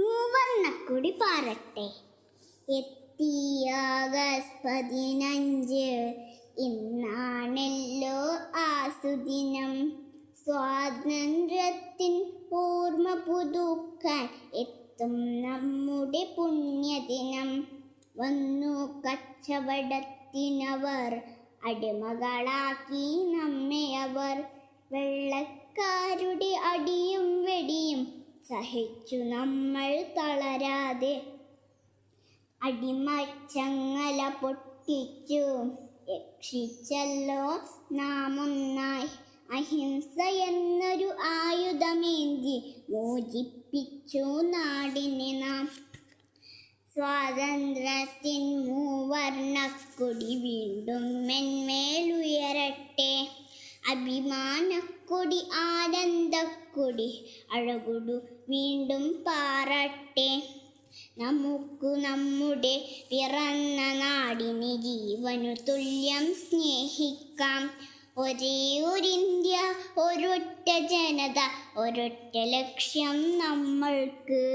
മൂവർണക്കൊടി പാറട്ടെ. എത്തി ആഗസ്റ്റ് പതിനഞ്ച് ഇന്നാണല്ലോ ആസുദിനം. സ്വാതന്ത്ര്യത്തിൻ ഓർമ്മ പുതുക്കാൻ എത്തും നമ്മുടെ പുണ്യദിനം. വന്നു കച്ചവടത്തിനവർ അടിമകളാക്കി നമ്മെ അവർ. വെള്ളക്കാരുടെ അടിയും വെടിയും സഹിച്ചു നമ്മൾ തളരാതെ. അടിമച്ചങ്ങല പൊട്ടിച്ചു. രക്ഷിച്ചല്ലോ നാം ഒന്നായി. അഹിംസ എന്നൊരു ആയുധമേന്തി മോചിപ്പിച്ചു നാടിനെ നാം. സ്വാതന്ത്ര്യത്തിൻ മൂവർണക്കൊടി വീണ്ടും മെന്മേലുയരട്ടെ അഭിമാനക്കൊടി ആനന്ദക്കൊടി അഴകുടു വീണ്ടും പാറട്ടെ. നമുക്കു നമ്മുടെ പിറന്ന നാടിന് ജീവനു തുല്യം സ്നേഹിക്കാം. ഒരേ ഒരു ഇന്ത്യ ഒരൊറ്റ ജനത ഒരൊറ്റ ലക്ഷ്യം നമ്മൾക്ക്.